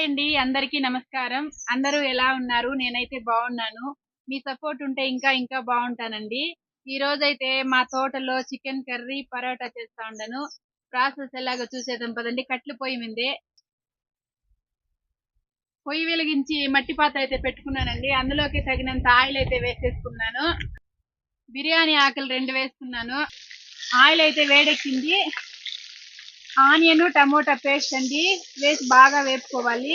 Hi అండి అందరికీ నమస్కారం. అందరూ ఎలా ఉన్నారు? నేనైతే బాగున్నాను. మీ సపోర్ట్ ఉంటే ఇంకా ఇంకా బాగుంటానండి. ఈ రోజైతే మా తోటలో చికెన్ కర్రీ పరోటా చేస్తా ఉండను. ప్రాసెస్ ఎలాగో చూసేద్దాం పదండి. కట్లు పొయ్యి మీదే. పొయ్యి వెలిగించి మట్టి పాత అయితే పెట్టుకున్నానండి. అందులోకి తగినంత ఆయిల్ అయితే వేసేసుకున్నాను. బిర్యానీ ఆకులు రెండు వేసుకున్నాను. ఆయిల్ అయితే వేడెక్కింది. ఆనియన్ టమోటా పేస్ట్ అండి. వేసి బాగా వేపుకోవాలి.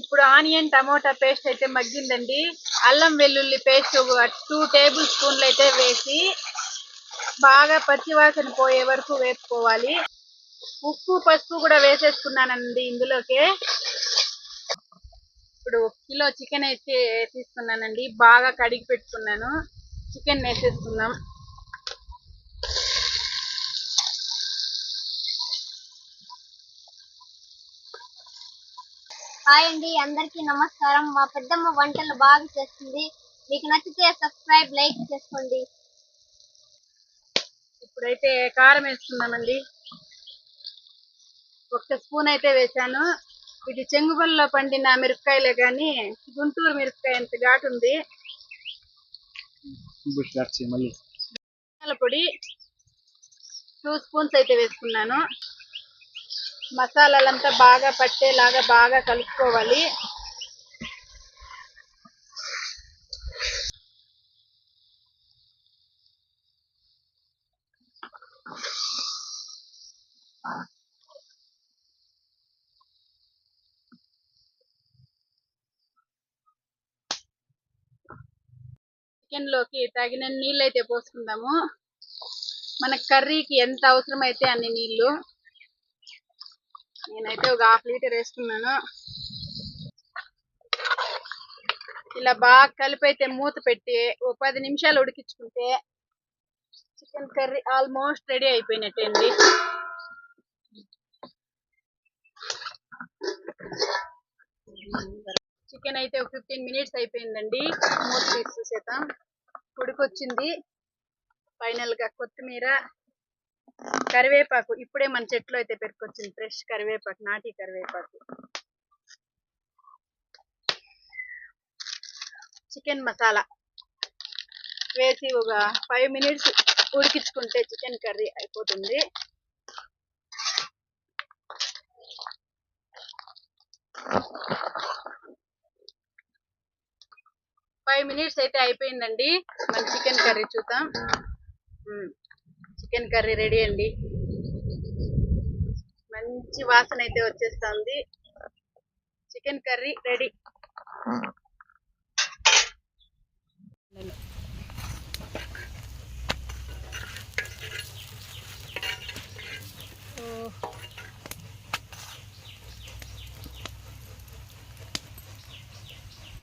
ఇప్పుడు ఆనియన్ టమోటా పేస్ట్ అయితే మగ్గిందండి. అల్లం వెల్లుల్లి పేస్ట్ ఒక టూ టేబుల్ స్పూన్లు అయితే వేసి బాగా పచ్చివాసన పోయే వరకు వేపుకోవాలి. ఉప్పు పసుపు కూడా వేసేసుకున్నానండి ఇందులోకి. ఇప్పుడు కిలో చికెన్ అయితే తీసుకున్నానండి బాగా కడిగి పెట్టుకున్నాను. చికెన్ వేసేసుకుందాం. హాయ్ అండి అందరికీ నమస్కారం. మా పెద్దమ్మ వంటలు బాగా చేస్తుంది. మీకు నచ్చితే సబ్స్క్రైబ్ లైక్ చేసుకోండి. ఇప్పుడైతే కారం వేసుకుందామండి. ఒక స్పూన్ అయితే వేసాను ఇది చెంగుబల్లో పండిన మిరపకాయలే కానీ గుంటూరు మిరపకాయ ఎంత ఘాటు ఉంది. పొడి టూ స్పూన్స్ అయితే వేసుకున్నాను. మసాలాలంతా బాగా పట్టేలాగా బాగా కలుపుకోవాలి. చికెన్లోకి తగిన నీళ్ళు అయితే పోసుకుందాము. మన కర్రీకి ఎంత అవసరం అయితే అన్ని నీళ్ళు నేనైతే ఒక హాఫ్ లీటర్ వేసుకున్నాను. ఇలా బాగా కలిపి అయితే మూత పెట్టి ఓ పది నిమిషాలు ఉడికించుకుంటే చికెన్ కర్రీ ఆల్మోస్ట్ రెడీ అయిపోయినట్టే అండి చికెన్ అయితే ఒక ఫిఫ్టీన్ మినిట్స్ అయిపోయిందండి. మూత తీసి చూసేద్దాం. ఉడికొచ్చింది ఫైనల్గా కొత్తిమీర కరివేపాకు. ఇప్పుడే మన చెట్లో అయితే పెరుకొచ్చింది ఫ్రెష్ కరివేపాకు నాటి కరివేపాకు. చికెన్ మసాలా వేసి ఒక ఫైవ్ మినిట్స్ ఉడికించుకుంటే చికెన్ కర్రీ అయిపోతుంది. ఫైవ్ మినిట్స్ అయితే అయిపోయిందండి. మన చికెన్ కర్రీ చూద్దాం. చికెన్ కర్రీ రెడీ అండి. మంచి వాసన అయితే వచ్చేస్తుంది. Chicken curry ready